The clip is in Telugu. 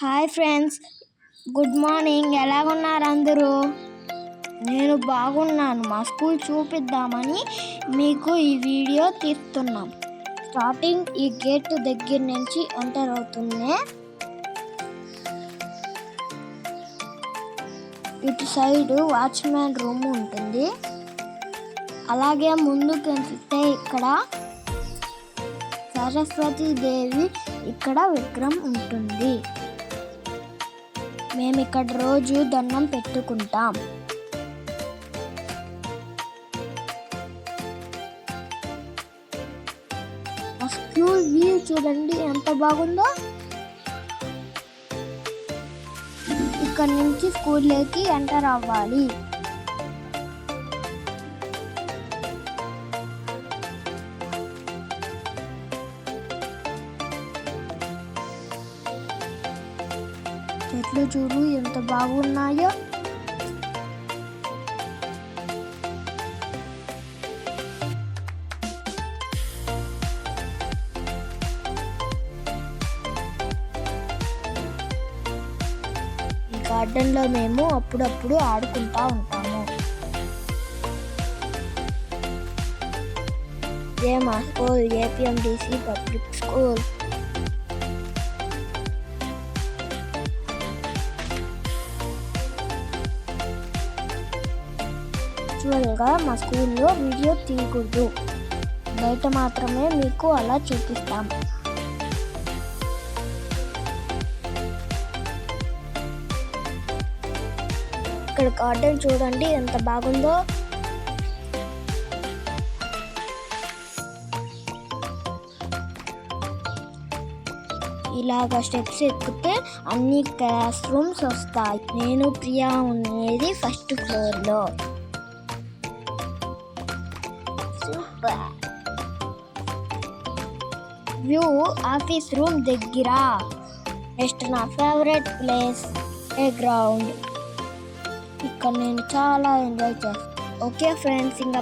Hi friends. Good morning. ఎలాగున్నారు అందరూ? నేను బాగున్నాను. మా స్కూల్ చూపిద్దామని మీకు ఈ వీడియో తీస్తున్నాం. స్టార్టింగ్ ఈ గేట్ దగ్గర నుంచి ఎంటర్ అవుతుంది. ఇటు సైడ్ వాచ్మ్యాన్ రూమ్ ఉంటుంది. అలాగే ముందుకు వెళ్తే ఇక్కడ సరస్వతి దేవి ఇక్కడ విగ్రహం ఉంటుంది. మేము ఇక్కడ రోజు దండం పెట్టుకుంటాం. స్కూల్ వ్యూ చూడండి ఎంత బాగుందో. ఇక్కడ నుంచి స్కూల్లోకి ఎంటర్ అవ్వాలి. చెట్లు చూడు ఎంత బాగున్నాయో ఈ గార్డెన్లో మేము అప్పుడప్పుడు ఆడుకుంటా ఉంటాము ఇదే మా స్కూల్ ఏపీఎండిసి పబ్లిక్ స్కూల్ యాక్చువల్గా మా స్కూల్లో వీడియో తీయకూడదు. బయట మాత్రమే మీకు అలా చూపిస్తాం. ఇక్కడ గార్డెన్ చూడండి ఎంత బాగుందో. ఇలాగ స్టెప్స్ ఎక్కితే అన్ని క్లాస్ రూమ్స్ వస్తాయి. నేను ప్రియా ఉండేది ఫస్ట్ ఫ్లోర్లో. వ్యూ ఆఫీస్ రూమ్ దగ్గర. నెక్స్ట్ నా ఫేవరెట్ ప్లేస్ ఏ గ్రౌండ్. ఇక్కడ నేను చాలా ఎంజాయ్ చేస్తాను ఓకే ఫ్రెండ్స్ ఇంకా